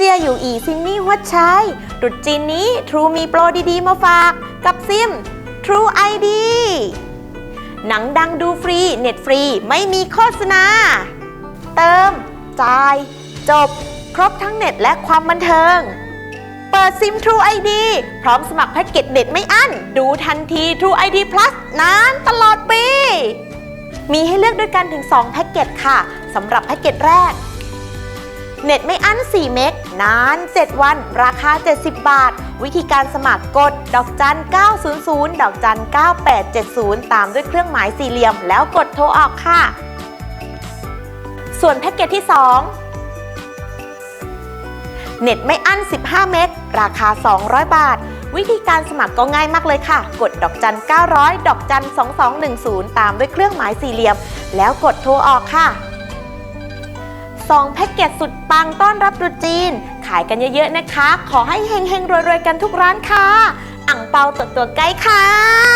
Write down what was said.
เจียอยู่อีซินนี่หัวใช้ตรุษจีนนี้ True มีโปรดีๆ มาฝาก กับซิม True ID หนังดังดูฟรี เน็ตฟรี ไม่มีโฆษณา เติม จ่าย จบ ครบทั้งเน็ตและความบันเทิง เปิดซิม True ID พร้อมสมัครแพ็กเกจเน็ตไม่อั้น ดูทันที True ID Plus นานตลอดปี มีให้เลือกด้วยกันถึง 2 แพ็กเกจค่ะสำหรับแพ็กเกจแรก เน็ตไม่อั้น 4 เมก นาน 7 วัน ราคา 70 บาท วิธีการสมัครกด ดอกจัน 900 ดอกจัน 9870 ตามด้วยเครื่องหมายสี่เหลี่ยม แล้วกดโทรออกค่ะ ส่วนแพ็กเกจที่ 2เน็ตไม่อั้น 15 เมก ราคา 200 บาท วิธีการสมัครก็ง่ายมากเลยค่ะ กดดอกจัน 900 ดอกจัน 2210 ตามด้วยเครื่องหมายสี่เหลี่ยม แล้วกดโทรออกค่ะ 2 แพ็กเกจสุดปังต้อนรับตรุษจีน ขายกันเยอะๆนะคะ ขอให้เฮงๆรวยๆกันทุกร้านค่ะ อ่งเปาตัวตัวใกล้ค่ะ